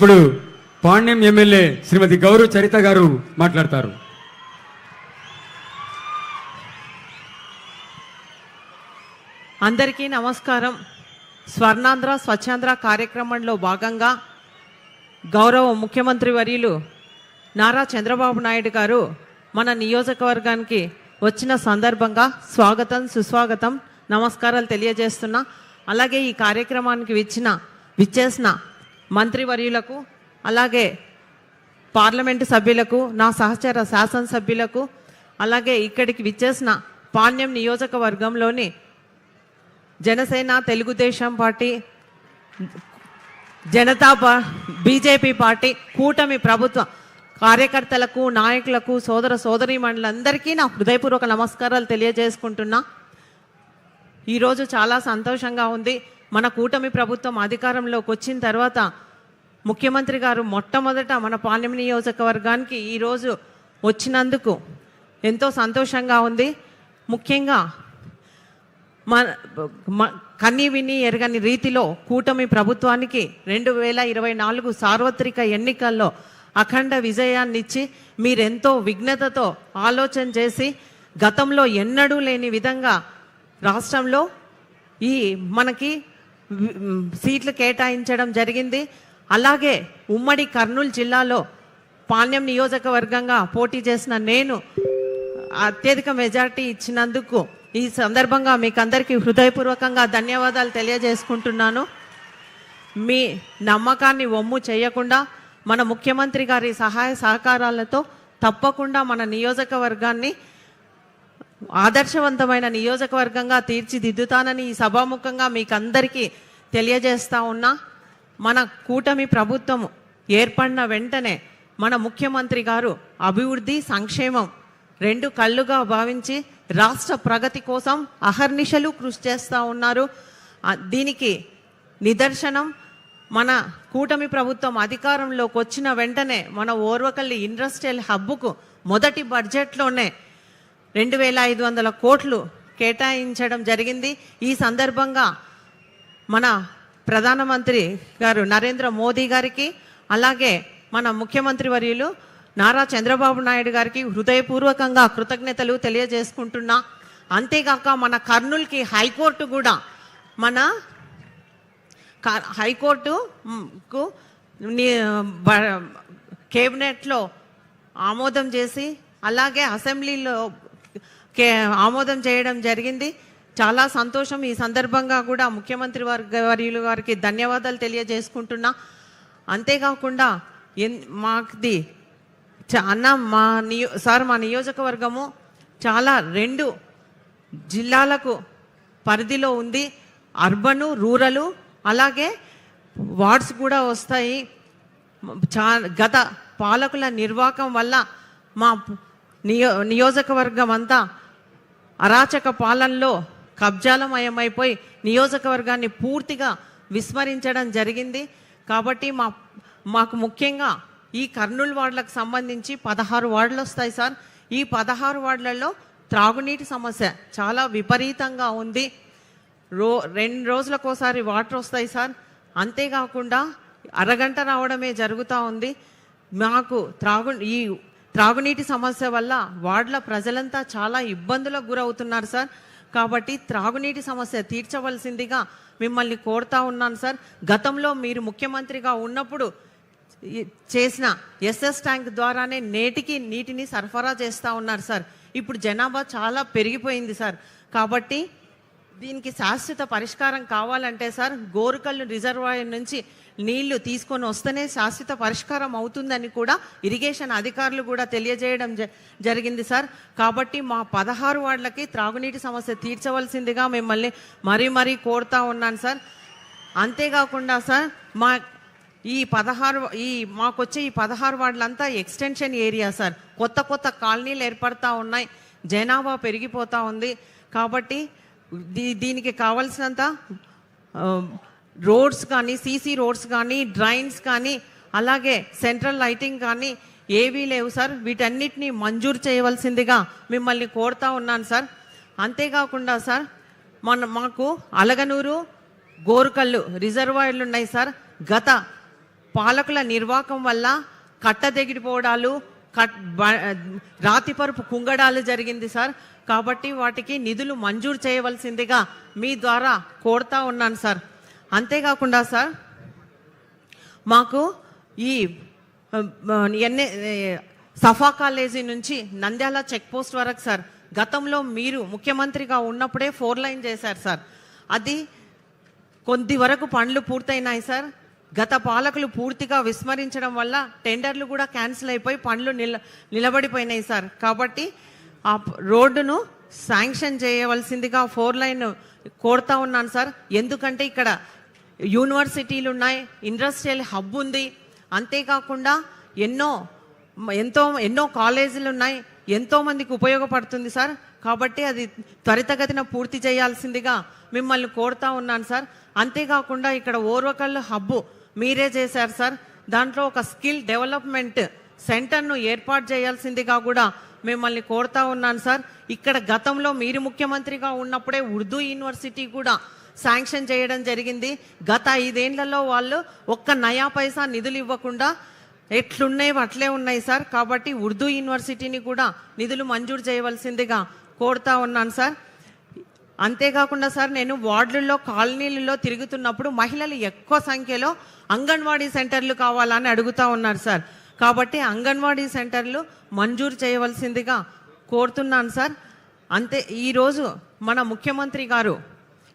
ఇప్పుడు పాణ్యం ఎమ్మెల్యే శ్రీమతి గౌరవ్ చరిత గారు మాట్లాడతారు. అందరికీ నమస్కారం. స్వర్ణాంధ్ర స్వచ్ఛాంధ్ర కార్యక్రమంలో భాగంగా గౌరవ ముఖ్యమంత్రి వర్యులు నారా చంద్రబాబు నాయుడు గారు మన నియోజకవర్గానికి వచ్చిన సందర్భంగా స్వాగతం సుస్వాగతం నమస్కారాలు తెలియజేస్తున్నా అలాగే ఈ కార్యక్రమానికి విచ్చిన విచ్చేసిన మంత్రివర్యులకు అలాగే పార్లమెంటు సభ్యులకు నా సహచర శాసనసభ్యులకు అలాగే ఇక్కడికి విచ్చేసిన పాణ్యం నియోజకవర్గంలోని జనసేన తెలుగుదేశం పార్టీ జనతా పా బీజేపీ పార్టీ కూటమి ప్రభుత్వ కార్యకర్తలకు నాయకులకు సోదర సోదరీమణులందరికీ నా హృదయపూర్వక నమస్కారాలు తెలియజేసుకుంటున్నా. ఈరోజు చాలా సంతోషంగా ఉంది. మన కూటమి ప్రభుత్వం అధికారంలోకి వచ్చిన తర్వాత ముఖ్యమంత్రి గారు మొట్టమొదట మన పాలెం నియోజకవర్గానికి ఈరోజు వచ్చినందుకు ఎంతో సంతోషంగా ఉంది. ముఖ్యంగా మన మ- కన్ని విని ఎరగని రీతిలో కూటమి ప్రభుత్వానికి రెండు వేల ఇరవై నాలుగు సార్వత్రిక ఎన్నికల్లో అఖండ విజయాన్నిచ్చి మీరెంతో విఘ్నతతో ఆలోచన చేసి గతంలో ఎన్నడూ లేని విధంగా రాష్ట్రంలో ఈ మనకి సీట్లు కేటాయించడం జరిగింది. అలాగే ఉమ్మడి కర్నూలు జిల్లాలో పాణ్యం నియోజకవర్గంగా పోటీ చేసిన నేను అత్యధిక మెజార్టీ ఇచ్చినందుకు ఈ సందర్భంగా మీకు అందరికీ హృదయపూర్వకంగా ధన్యవాదాలు తెలియజేసుకుంటున్నాను. మీ నమ్మకాన్ని ఒమ్ము చేయకుండా మన ముఖ్యమంత్రి గారి సహాయ సహకారాలతో తప్పకుండా మన నియోజకవర్గాన్ని ఆదర్శవంతమైన నియోజకవర్గంగా తీర్చిదిద్దుతానని ఈ సభాముఖంగా మీకు అందరికీ తెలియజేస్తా ఉన్నా మన కూటమి ప్రభుత్వం ఏర్పడిన వెంటనే మన ముఖ్యమంత్రి గారు అభివృద్ధి సంక్షేమం రెండు కళ్ళుగా భావించి రాష్ట్ర ప్రగతి కోసం అహర్నిశలు కృషి చేస్తూ ఉన్నారు. దీనికి నిదర్శనం మన కూటమి ప్రభుత్వం అధికారంలోకి వచ్చిన వెంటనే మన ఓర్వకల్లి ఇండస్ట్రియల్ హబ్కు మొదటి బడ్జెట్లోనే రెండు వేల ఐదు వందల కోట్లు కేటాయించడం జరిగింది. ఈ సందర్భంగా మన ప్రధానమంత్రి గారు నరేంద్ర మోదీ గారికి అలాగే మన ముఖ్యమంత్రి వర్యులు నారా చంద్రబాబు నాయుడు గారికి హృదయపూర్వకంగా కృతజ్ఞతలు తెలియజేసుకుంటున్నా. అంతేగాక మన కర్నూలుకి హైకోర్టు కూడా మన హైకోర్టుకు కేబినెట్లో ఆమోదం చేసి అలాగే అసెంబ్లీలో ఆమోదం చేయడం జరిగింది. చాలా సంతోషం. ఈ సందర్భంగా కూడా ముఖ్యమంత్రి వర్గ వర్యులు గారికి ధన్యవాదాలు తెలియజేసుకుంటున్నా. అంతేకాకుండా ఎన్ మాది అన్న మా నియో సార్ మా నియోజకవర్గము చాలా రెండు జిల్లాలకు పరిధిలో ఉంది. అర్బను రూరలు అలాగే వార్డ్స్ కూడా వస్తాయి. చా గత పాలకుల నిర్వాహకం వల్ల మా నియో నియోజకవర్గం అంతా అరాచక పాలనలో కబ్జాలమయమైపోయి నియోజకవర్గాన్ని పూర్తిగా విస్మరించడం జరిగింది. కాబట్టి మా మాకు ముఖ్యంగా ఈ కర్నూలు వార్డులకు సంబంధించి పదహారు వార్డులు వస్తాయి సార్. ఈ పదహారు వార్డులలో త్రాగునీటి సమస్య చాలా విపరీతంగా ఉంది. రో రెండు రోజులకోసారి వాటర్ వస్తాయి సార్. అంతేకాకుండా అరగంట రావడమే జరుగుతూ ఉంది. మాకు త్రాగు ఈ త్రాగునీటి సమస్య వల్ల వార్డుల ప్రజలంతా చాలా ఇబ్బందులకు గురవుతున్నారు సార్. కాబట్టి త్రాగునీటి సమస్య తీర్చవలసిందిగా మిమ్మల్ని కోరుతా ఉన్నాను సార్. గతంలో మీరు ముఖ్యమంత్రిగా ఉన్నప్పుడు చేసిన ఎస్ఎస్ ట్యాంక్ ద్వారానే నేటికి నీటిని సరఫరా చేస్తూ ఉన్నారు సార్. ఇప్పుడు జనాభా చాలా పెరిగిపోయింది సార్. కాబట్టి దీనికి శాశ్వత పరిష్కారం కావాలంటే సార్ గోరుకల్లు రిజర్వాయర్ నుంచి నీళ్ళు తీసుకొని వస్తేనే శాశ్వత పరిష్కారం అవుతుందని కూడా ఇరిగేషన్ అధికారులు కూడా తెలియజేయడం జ- జరిగింది సార్. కాబట్టి మా పదహారు వార్డులకి త్రాగునీటి సమస్య తీర్చవలసిందిగా మిమ్మల్ని మరీ మరీ కోరుతా ఉన్నాను సార్. అంతేకాకుండా సార్ మా ఈ పదహారు ఈ మాకొచ్చే ఈ పదహారు వార్డులంతా ఎక్స్టెన్షన్ ఏరియా సార్. కొత్త కొత్త కాలనీలు ఏర్పడతా ఉన్నాయి. జనాభా పెరిగిపోతూ ఉంది. కాబట్టి దీ దీనికి కావలసినంత రోడ్స్ కానీ సీసీ రోడ్స్ కానీ డ్రైన్స్ కానీ అలాగే సెంట్రల్ లైటింగ్ కానీ ఏవీ లేవు సార్. వీటన్నిటిని మంజూరు చేయవలసిందిగా మిమ్మల్ని కోరుతా ఉన్నాను సార్. అంతేకాకుండా సార్ మన మాకు అలగనూరు గోరుకల్లు రిజర్వాయర్లు ఉన్నాయి సార్. గత పాలకుల నిర్వాహకం వల్ల కట్టదెగిడిపోవడాలు కట్ రాతిపరుపు కుంగడాలు జరిగింది సార్. కాబట్టి వాటికి నిధులు మంజూరు చేయవలసిందిగా మీ ద్వారా కోరుతా ఉన్నాను సార్. అంతేకాకుండా సార్ మాకు ఈ ఎన్ఏ సఫా కాలేజీ నుంచి నంద్యాల చెక్ పోస్ట్ వరకు సార్ గతంలో మీరు ముఖ్యమంత్రిగా ఉన్నప్పుడే ఫోర్ లైన్ చేశారు సార్. అది కొద్ది వరకు పనులు పూర్తయినాయి సార్. గత పాలకులు పూర్తిగా విస్మరించడం వల్ల టెండర్లు కూడా క్యాన్సిల్ అయిపోయి పనులు నిల నిలబడిపోయినాయి సార్. కాబట్టి ఆ రోడ్డును శాంక్షన్ చేయవలసిందిగా ఫోర్ లైన్ కోరుతా ఉన్నాను సార్. ఎందుకంటే ఇక్కడ యూనివర్సిటీలు ఉన్నాయి ఇండస్ట్రియల్ హబ్ ఉంది. అంతేకాకుండా ఎన్నో ఎంతో ఎన్నో కాలేజీలు ఉన్నాయి. ఎంతో మందికి ఉపయోగపడుతుంది సార్. కాబట్టి అది త్వరితగతిన పూర్తి చేయాల్సిందిగా మిమ్మల్ని కోరుతా ఉన్నాను సార్. అంతేకాకుండా ఇక్కడ ఓర్వకళ్ళు హబ్బు మీరే చేశారు సార్. దాంట్లో ఒక స్కిల్ డెవలప్మెంట్ సెంటర్ను ఏర్పాటు చేయాల్సిందిగా కూడా మిమ్మల్ని కోరుతా ఉన్నాను సార్. ఇక్కడ గతంలో మీరు ముఖ్యమంత్రిగా ఉన్నప్పుడే ఉర్దూ యూనివర్సిటీ కూడా శాంక్షన్ చేయడం జరిగింది. గత ఐదేళ్ళలో వాళ్ళు ఒక్క నయా పైసా నిధులు ఇవ్వకుండా ఎట్లున్నాయి అట్లే ఉన్నాయి సార్. కాబట్టి ఉర్దూ యూనివర్సిటీని కూడా నిధులు మంజూరు చేయవలసిందిగా కోరుతా ఉన్నాను సార్. అంతేకాకుండా సార్ నేను వార్డుల్లో కాలనీలలో తిరుగుతున్నప్పుడు మహిళలు ఎక్కువ సంఖ్యలో అంగన్వాడీ సెంటర్లు కావాలని అడుగుతా ఉన్నారు సార్. కాబట్టి అంగన్వాడీ సెంటర్లు మంజూరు చేయవలసిందిగా కోరుతున్నాను సార్. అంతే ఈరోజు మన ముఖ్యమంత్రి గారు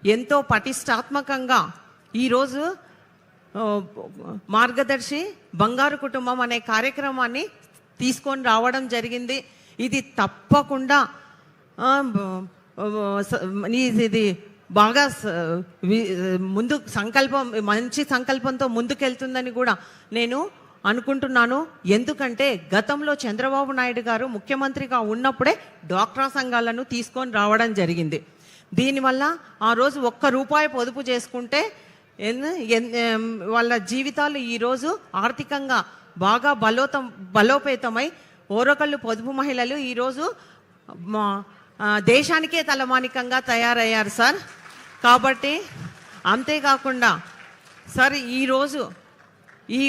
ఎంతో పటిష్టాత్మకంగా ఈరోజు మార్గదర్శి బంగారు కుటుంబం అనే కార్యక్రమాన్ని తీసుకొని రావడం జరిగింది. ఇది తప్పకుండా ఇది బాగా ముందు సంకల్పం మంచి సంకల్పంతో ముందుకెళ్తుందని కూడా నేను అనుకుంటున్నాను. ఎందుకంటే గతంలో చంద్రబాబు నాయుడు గారు ముఖ్యమంత్రిగా ఉన్నప్పుడే డ్వాక్రా సంఘాలను తీసుకొని రావడం జరిగింది. దీనివల్ల ఆ రోజు ఒక్క రూపాయి పొదుపు చేసుకుంటే ఎన్- వాళ్ళ జీవితాలు ఈరోజు ఆర్థికంగా బాగా బలోతం బలోపేతమై ఓరకళ్ళు పొదుపు మహిళలు ఈరోజు మా దేశానికే తలమానికంగా తయారయ్యారు సార్. కాబట్టి అంతేకాకుండా సార్ ఈరోజు ఈ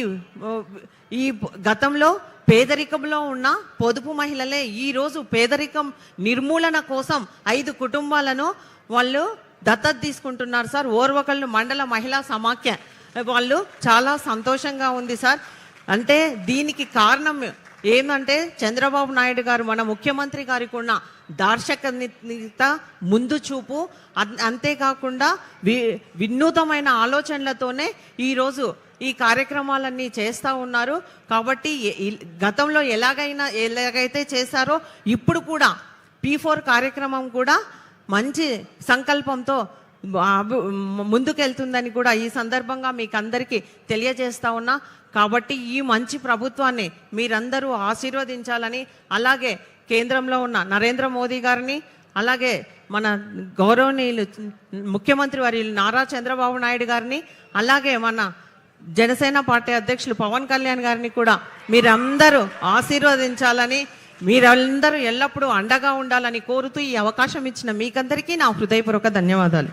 ఈ గతంలో పేదరికంలో ఉన్న పొదుపు మహిళలే ఈరోజు పేదరికం నిర్మూలన కోసం ఐదు కుటుంబాలను వాళ్ళు దత్తత తీసుకుంటున్నారు సార్. ఓర్వకళ్ళు మండల మహిళా సమాఖ్య. వాళ్ళు చాలా సంతోషంగా ఉంది సార్. అంటే దీనికి కారణం ఏమంటే చంద్రబాబు నాయుడు గారు మన ముఖ్యమంత్రి గారికి ఉన్న దార్శకత ముందు చూపు అంతేకాకుండా వి వినూతమైన ఆలోచనలతోనే ఈరోజు ఈ కార్యక్రమాలన్నీ చేస్తూ ఉన్నారు. కాబట్టి గతంలో ఎలాగైనా ఎలాగైతే చేశారో ఇప్పుడు కూడా పీ ఫోర్ కార్యక్రమం కూడా మంచి సంకల్పంతో ముందుకెళ్తుందని కూడా ఈ సందర్భంగా మీకు అందరికీ తెలియజేస్తా ఉన్నా. కాబట్టి ఈ మంచి ప్రభుత్వాన్ని మీరందరూ ఆశీర్వదించాలని అలాగే కేంద్రంలో ఉన్న నరేంద్ర మోదీ గారిని అలాగే మన గౌరవనీయులు ముఖ్యమంత్రి వారి నారా చంద్రబాబు నాయుడు గారిని అలాగే మన జనసేన పార్టీ అధ్యక్షులు పవన్ కళ్యాణ్ గారిని కూడా మీరందరూ ఆశీర్వదించాలని మీరందరూ ఎల్లప్పుడూ అండగా ఉండాలని కోరుతూ ఈ అవకాశం ఇచ్చిన మీకందరికీ నా హృదయపూర్వక ధన్యవాదాలు.